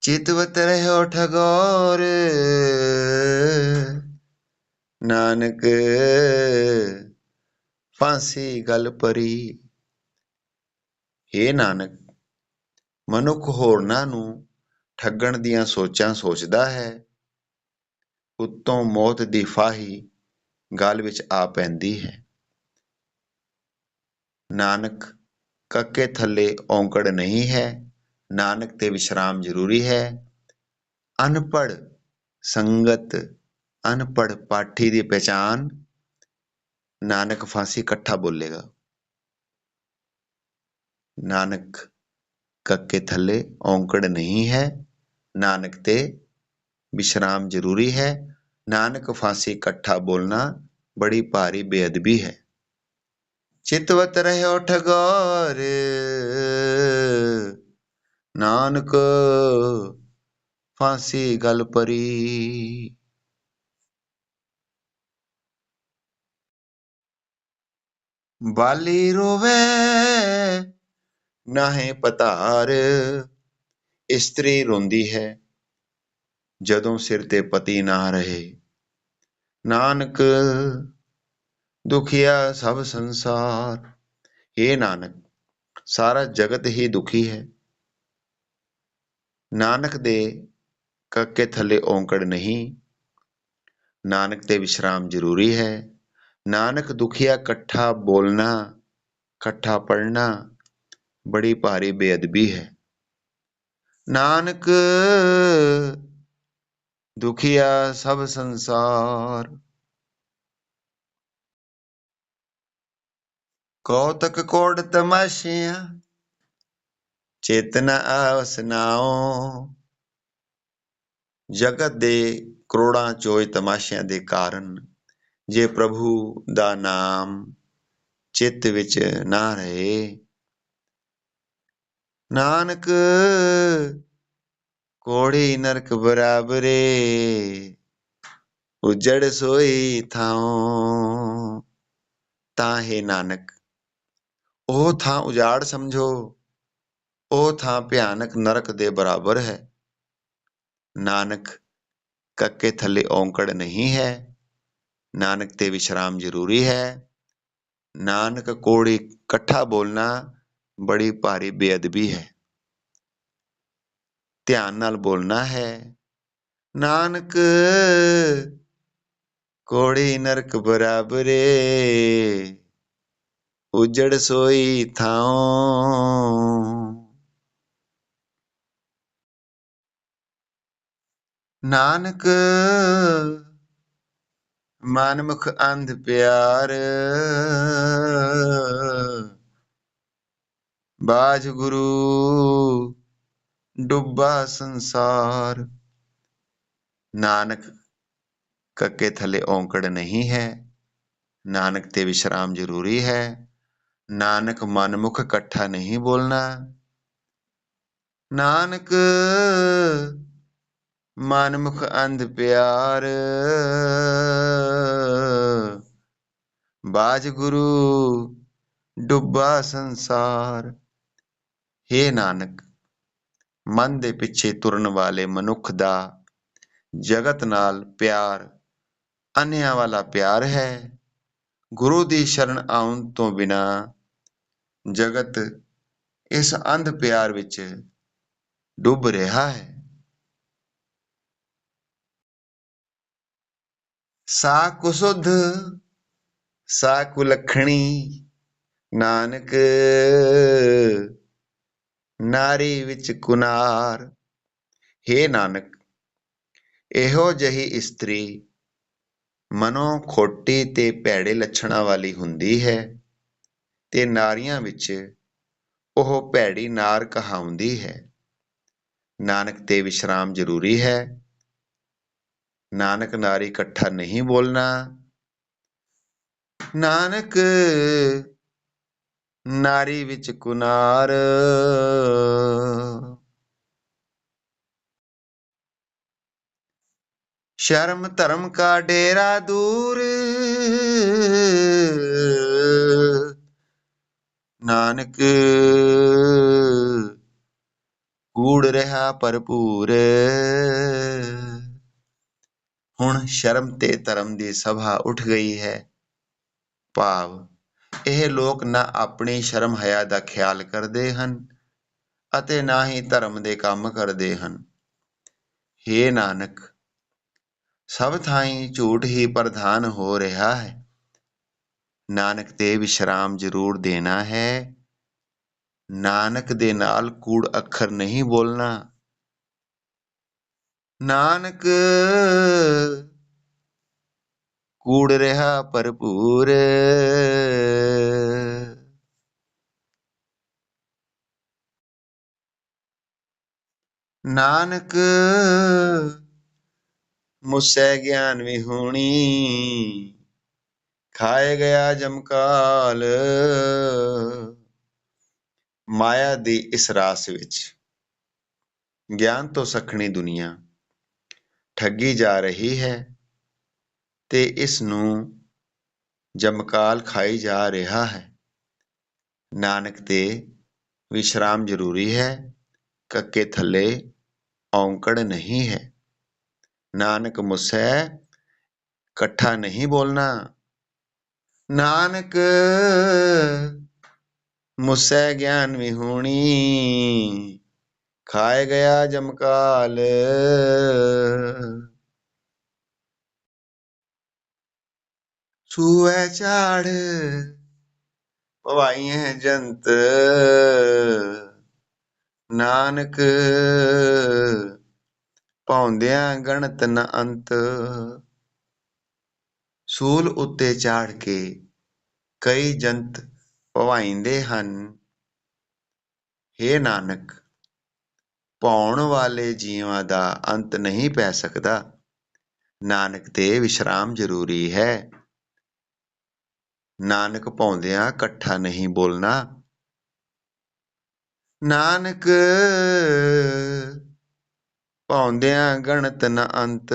ਚਿਤਵਤ ਰਹਿਓ ਠਗੋਰ ਨਾਨਕ, ਫਾਂਸੀ ਗਲ ਪਰੀ। ਏ ਨਾਨਕ, ਮਨੁੱਖ ਹੋਰਨਾਂ ਨੂੰ ਠੱਗਣ ਦੀਆਂ ਸੋਚਾਂ ਸੋਚਦਾ ਹੈ। ਉੱਤੋਂ ਮੌਤ ਦੀ ਫਾਹੀ ਗਲ ਵਿੱਚ ਆ ਪੈਂਦੀ ਹੈ। ਨਾਨਕ, ਕੱਕੇ ਥੱਲੇ ਔਂਕੜ ਨਹੀਂ ਹੈ। ਨਾਨਕ ਤੇ ਵਿਸ਼ਰਾਮ ਜ਼ਰੂਰੀ ਹੈ। ਅਨਪੜ ਸੰਗਤ ਅਨਪੜ ਪਾਠੀ ਦੀ ਪਛਾਣ ਨਾਨਕ ਫਾਂਸੀ ਇਕੱਠਾ ਬੋਲੇਗਾ। ਨਾਨਕ ਕੱਕੇ ਥੱਲੇ ਔਂਕੜ ਨਹੀਂ ਹੈ। ਨਾਨਕ ਤੇ ਵਿਸ਼ਰਾਮ ਜ਼ਰੂਰੀ ਹੈ। ਨਾਨਕ ਫਾਂਸੀ ਇਕੱਠਾ ਬੋਲਣਾ ਬੜੀ ਭਾਰੀ ਬੇਅਦਬੀ ਹੈ। ਚਿਤਵਤ ਰਹਿਓ ਠਗੋਰ ਨਾਨਕ, ਫਾਂਸੀ ਗਲ ਪਰੀ। ਬਾਲੀ ਰੋਵੇ, ਨਾਹੇ ਪਤਾਰ, ਇਸਤਰੀ ਰੋਂਦੀ ਹੈ, ਜਦੋਂ ਸਿਰ ਤੇ ਪਤੀ ਨਾ ਰਹੇ। ਨਾਨਕ, ਦੁਖੀਆ ਸਭ ਸੰਸਾਰ। ਇਹ ਨਾਨਕ, ਸਾਰਾ ਜਗਤ ਹੀ ਦੁਖੀ ਹੈ। ਨਾਨਕ ਦੇ ਕੱਕੇ ਥੱਲੇ ਔਂਕੜ ਨਹੀਂ। ਨਾਨਕ ਤੇ ਵਿਸ਼ਰਾਮ ਜ਼ਰੂਰੀ ਹੈ। ਨਾਨਕ ਦੁਖੀਆ ਇਕੱਠਾ ਬੋਲਣਾ, ਇਕੱਠਾ ਪੜਨਾ ਬੜੀ ਭਾਰੀ ਬੇਅਦਬੀ ਹੈ। ਨਾਨਕ ਦੁਖੀਆ ਸਭ ਸੰਸਾਰ। ਕੌਤਕ ਕੋੜ ਤਮਾਸ਼ਿਆਂ ਚੇਤਨਾ ਆਵਸ ਨਾਉ। ਜਗਤ ਦੇ ਕਰੋੜਾਂ ਚੋਏ ਤਮਾਸ਼ਿਆਂ ਦੇ ਕਾਰਨ ਜੇ ਪ੍ਰਭੂ ਦਾ ਨਾਮ ਚਿੱਤ ਵਿੱਚ ਨਾ ਰਹੇ। ਨਾਨਕ ਕੋੜੀ ਨਰਕ ਬਰਾਬਰੇ, ਉਜੜ ਸੋਈ ਥਾਉ। ਤਾਂ ਹੈ ਨਾਨਕ, ਉਹ ਥਾਂ ਉਜਾੜ ਸਮਝੋ। ਉਹ ਥਾਂ ਭਿਆਨਕ ਨਰਕ ਦੇ ਬਰਾਬਰ ਹੈ। ਨਾਨਕ ਕੱਕੇ ਥੱਲੇ ਔਂਕੜ ਨਹੀਂ ਹੈ। ਨਾਨਕ ਤੇ ਵਿਸ਼ਰਾਮ ਜ਼ਰੂਰੀ ਹੈ। ਨਾਨਕ ਕੋੜੀ ਇਕੱਠਾ ਬੋਲਣਾ ਬੜੀ ਭਾਰੀ ਬੇਅਦਬੀ ਹੈ। ਧਿਆਨ ਨਾਲ ਬੋਲਣਾ ਹੈ। ਨਾਨਕ ਕੋੜੀ ਨਰਕ ਬਰਾਬਰੇ ਉਜੜ ਸੋਈ ਥਾਉ। ਨਾਨਕ, ਮਨਮੁਖ ਅੰਧ ਪਿਆਰ। ਬਾਜ ਗੁਰੂ ਡੁੱਬਾ ਸੰਸਾਰ। ਨਾਨਕ ਕੱਕੇ ਥੱਲੇ ਔਂਕੜ ਨਹੀਂ ਹੈ। ਨਾਨਕ ਤੇ ਵਿਸ਼ਰਾਮ ਜ਼ਰੂਰੀ ਹੈ। ਨਾਨਕ ਮਨਮੁਖ ਇਕੱਠਾ ਨਹੀਂ ਬੋਲਣਾ। ਨਾਨਕ ਮਨਮੁਖ ਅੰਧ ਪਿਆਰ। ਬਾਜ ਗੁਰੂ ਡੁੱਬਾ ਸੰਸਾਰ। हे ਨਾਨਕ, ਮਨ ਦੇ ਪਿੱਛੇ ਤੁਰਨ ਵਾਲੇ ਮਨੁੱਖ ਦਾ ਜਗਤ ਨਾਲ ਪਿਆਰ, ਅਨਿਆਂ ਵਾਲਾ ਪਿਆਰ ਹੈ। ਗੁਰੂ ਦੀ ਸ਼ਰਨ ਆਉਣ ਤੋਂ ਬਿਨਾ ਜਗਤ ਇਸ ਅੰਧ ਪਿਆਰ ਵਿੱਚ ਡੁੱਬ ਰਿਹਾ ਹੈ। ਸਾ ਕੁਸੁਧ ਸਾ ਕੁਲਖਣੀ ਨਾਨਕ ਨਾਰੀ ਵਿੱਚ ਕੁਨਾਰ। ਹੇ ਨਾਨਕ, ਇਹੋ ਜਹੀ ਇਸਤਰੀ ਮਨੋਂ ਖੋਟੀ ਤੇ ਭੈੜੇ ਲੱਛਣਾਂ ਵਾਲੀ ਹੁੰਦੀ ਹੈ ਤੇ ਨਾਰੀਆਂ ਵਿੱਚ ਉਹ ਭੈੜੀ ਨਾਰ ਕਹਾਉਂਦੀ ਹੈ। ਨਾਨਕ ਤੇ ਵਿਸ਼ਰਾਮ ਜ਼ਰੂਰੀ ਹੈ। ਨਾਨਕ ਨਾਰੀ ਇਕੱਠਾ ਨਹੀਂ ਬੋਲਣਾ। ਨਾਨਕ ਨਾਰੀ ਵਿੱਚ ਕੁਨਾਰ। ਸ਼ਰਮ ਧਰਮ ਕਾ ਡੇਰਾ ਦੂਰ। ਨਾਨਕ ਕੂੜ ਰਿਹਾ ਭਰਪੂਰ। ਹੁਣ ਸ਼ਰਮ ਤੇ ਧਰਮ ਦੀ ਸਭਾ ਉੱਠ ਗਈ ਹੈ। ਭਾਵ, ਇਹ ਲੋਕ ਨਾ ਆਪਣੀ ਸ਼ਰਮ ਹਯਾ ਦਾ ਖਿਆਲ ਕਰਦੇ ਹਨ ਅਤੇ ਨਾ ਹੀ ਧਰਮ ਦੇ ਕੰਮ ਕਰਦੇ ਹਨ। ਹੇ ਨਾਨਕ, ਸਭ ਥਾਈਂ ਝੂਠ ਹੀ ਪ੍ਰਧਾਨ ਹੋ ਰਿਹਾ ਹੈ। ਨਾਨਕ ਤੇ ਵਿਸ਼ਰਾਮ ਜ਼ਰੂਰ ਦੇਣਾ ਹੈ। ਨਾਨਕ ਦੇ ਨਾਲ ਕੂੜ ਅੱਖਰ ਨਹੀਂ ਬੋਲਣਾ। ਨਾਨਕ, ਕੂੜ ਰਿਹਾ ਭਰਪੂਰ। ਨਾਨਕ ਮੁਸੈ ਗਿਆਨ ਵਿਹੂਣੀ, ਖਾਏ ਗਿਆ ਜਮਕਾਲ ਮਾਇਆ ਦੀ ਇਸ ਰਾਸ ਵਿੱਚ, ਗਿਆਨ ਤੋਂ ਸਖਣੀ ਦੁਨੀਆ ਠੱਗੀ ਜਾ ਰਹੀ ਹੈ ਤੇ ਇਸ ਨੂੰ ਜਮਕਾਲ ਖਾਈ ਜਾ ਰਿਹਾ ਹੈ। ਨਾਨਕ ਤੇ ਵਿਸ਼ਰਾਮ ਜ਼ਰੂਰੀ ਹੈ। ਕੱਕੇ ਥੱਲੇ ਔਂਕੜ ਨਹੀਂ ਹੈ। ਨਾਨਕ ਮੁਸੈ, ਇਕੱਠਾ ਨਹੀਂ ਬੋਲਣਾ। ਨਾਨਕ ਮੁਸੈ ਗਿਆਨ ਵਿਹੂਣੀ ਖਾਏ ਗਿਆ ਜਮਕਾਲ। ਸੂਐ ਝਾੜ ਪਵਾਈਐ ਜੰਤ। ਨਾਨਕ ਪਾਉਂਦਿਆਂ ਗਣਤ ਨ ਅੰਤ। ਸੂਲ ਉੱਤੇ ਚਾੜ ਕੇ ਕਈ ਜੰਤ ਪਵਾਈਂਦੇ ਹਨ। ਹੇ ਨਾਨਕ ਪਾਉਣ ਵਾਲੇ ਜੀਵਾਂ ਦਾ ਅੰਤ ਨਹੀਂ ਪੈ ਸਕਦਾ। ਨਾਨਕ ਤੇ ਵਿਸ਼ਰਾਮ ਜ਼ਰੂਰੀ ਹੈ। ਨਾਨਕ ਪਾਉਂਦਿਆਂ ਇਕੱਠਾ ਨਹੀਂ ਬੋਲਣਾ। ਨਾਨਕ ਪਾਉਂਦਿਆਂ ਗਣਤ ਨ ਅੰਤ।